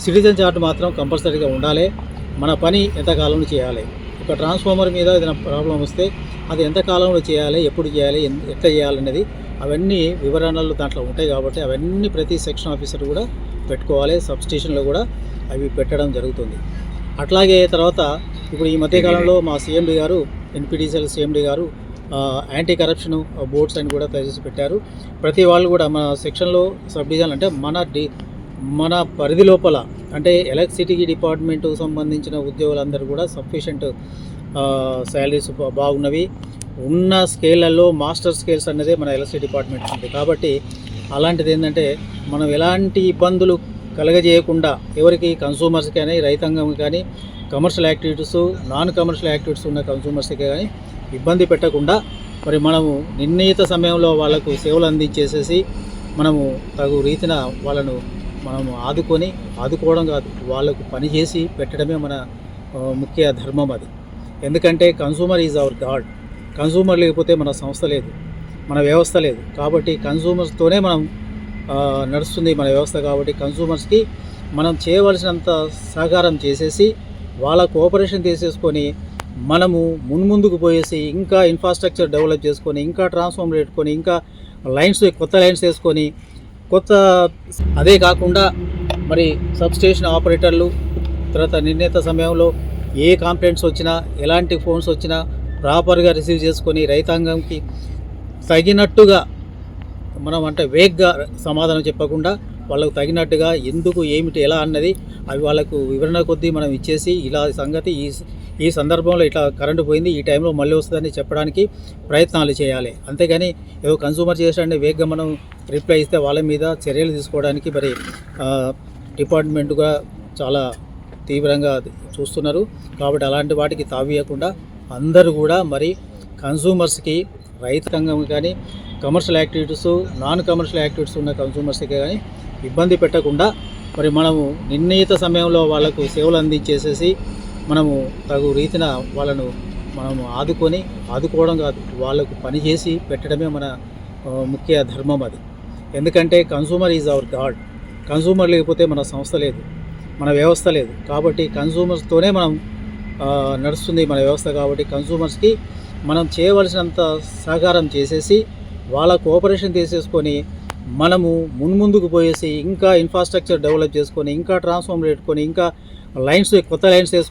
Citizen chart మాత్రం కంపల్సరీగా ఉండాలి. మన పని ఎంతకాలంలో చేయాలి. ఒక ట్రాన్స్ఫార్మర్ మీద ఏదైనా ప్రాబ్లం వస్తే అది ఎంత కాలంలో చేయాలి ఎప్పుడు చేయాలి ఎన్- ఎట్లా చేయాలనేది అవన్నీ వివరణలు దాంట్లో ఉంటాయి కాబట్టి అవన్నీ ప్రతి సెక్షన్ ఆఫీసర్ కూడా పెట్టుకోవాలి. సబ్ స్టేషన్లో కూడా అవి పెట్టడం జరుగుతుంది. అట్లాగే తర్వాత ఇప్పుడు ఈ మధ్యకాలంలో మా సీఎండి గారు ఎన్పిడిసిఎల్ సీఎండి గారు యాంటీ కరప్షన్ బోర్డ్స్ అని కూడా తయారు చేసి పెట్టారు. ప్రతి వాళ్ళు కూడా మన సెక్షన్లో సబ్ డివిజన్ అంటే మన డి మన పరిధి లోపల అంటే ఎలక్ట్రిసిటీ డిపార్ట్మెంట్ సంబంధించిన ఉద్యోగులందరూ కూడా సఫిషియంట్ శాలరీస్ బాగున్నవి. ఉన్న స్కేళ్ళలో మాస్టర్ స్కేల్స్ అనేది మన ఎలక్ట్రిసిటీ డిపార్ట్మెంట్ ఉంది. కాబట్టి అలాంటిది ఏంటంటే మనం ఎలాంటి ఇబ్బందులు కలగజేయకుండా ఎవరికి కన్సూమర్స్కి కానీ రైతాంగం కానీ commercial activities non commercial activities ఉన్న కన్సూమర్స్కి కానీ ఇబ్బంది పెట్టకుండా మరి మనము నిర్ణీత సమయంలో వాళ్ళకు సేవలు అందించేసేసి మనము తగు రీతిన వాళ్ళను మనం ఆదుకొని ఆదుకోవడం కాదు. వాళ్ళకు పని చేసి పెట్టడమే మన ముఖ్య ధర్మం అది. ఎందుకంటే consumer is our god consumer లేకపోతే మన సంస్థ లేదు. మన వ్యవస్థ లేదు. కాబట్టి కన్సూమర్స్తోనే మనం నడుస్తుంది మన వ్యవస్థ కాబట్టి కన్సూమర్స్కి మనం చేయవలసినంత సహకారం చేసేసి వాళ్ళ కోఆపరేషన్ తీసేసుకొని మనము మున్ముందుకు పోయేసి ఇంకా ఇన్ఫ్రాస్ట్రక్చర్ డెవలప్ చేసుకొని ఇంకా ట్రాన్స్ఫార్మర్ పెట్టుకొని ఇంకా లైన్స్ కొత్త లైన్స్ వేసుకొని కొత్త అదే కాకుండా మరి సబ్స్టేషన్ ఆపరేటర్లు తర్వాత నిర్ణీత సమయంలో ఏ కంప్లైంట్స్ వచ్చినా ఎలాంటి ఫోన్స్ వచ్చినా ప్రాపర్గా రిసీవ్ చేసుకొని రైతాంగంకి తగినట్టుగా మనం అంటే వేగ్గా సమాధానం చెప్పకుండా వాళ్ళకు తగినట్టుగా ఎందుకు ఏమిటి ఎలా అన్నది అవి వాళ్ళకు వివరణ కొద్దీ మనం ఇచ్చేసి ఇలా సంగతి ఈ ఈ సందర్భంలో ఇట్లా కరెంటు పోయింది ఈ టైంలో మళ్ళీ వస్తుందని చెప్పడానికి ప్రయత్నాలు చేయాలి. అంతేగాని ఏదో కన్సూమర్ చేసాడని వేగంగా మనం రిప్లై ఇస్తే వాళ్ళ మీద చర్యలు తీసుకోవడానికి మరి డిపార్ట్మెంట్గా చాలా తీవ్రంగా చూస్తున్నారు. కాబట్టి అలాంటి వాటికి తావీయకుండా అందరూ కూడా మరి కన్సూమర్స్కి రైతాంగం కానీ commercial activities non commercial activities ఉన్న కన్సూమర్స్కి కానీ ఇబ్బంది పెట్టకుండా మరి మనము నిర్ణీత సమయంలో వాళ్ళకు సేవలు అందించేసేసి మనము తగు రీతిన వాళ్ళను మనము ఆదుకొని ఆదుకోవడం కాదు వాళ్ళకు పని చేసి పెట్టడమే మన ముఖ్య ధర్మం అది. ఎందుకంటే consumer is our god consumer లేకపోతే మన సంస్థ లేదు మన వ్యవస్థ లేదు. కాబట్టి కన్సూమర్స్తోనే మనం నడుస్తుంది మన వ్యవస్థ కాబట్టి కన్సూమర్స్కి మనం చేయవలసినంత సహకారం చేసేసి వాళ్ళ కోఆపరేషన్ తీసేసుకొని మనము మున్ముందుకు పోయేసి ఇంకా ఇన్ఫ్రాస్ట్రక్చర్ డెవలప్ చేసుకొని ఇంకా ట్రాన్స్ఫార్మర్ పెట్టుకొని ఇంకా లైన్స్ కొత్త లైన్స్ వేసుకొని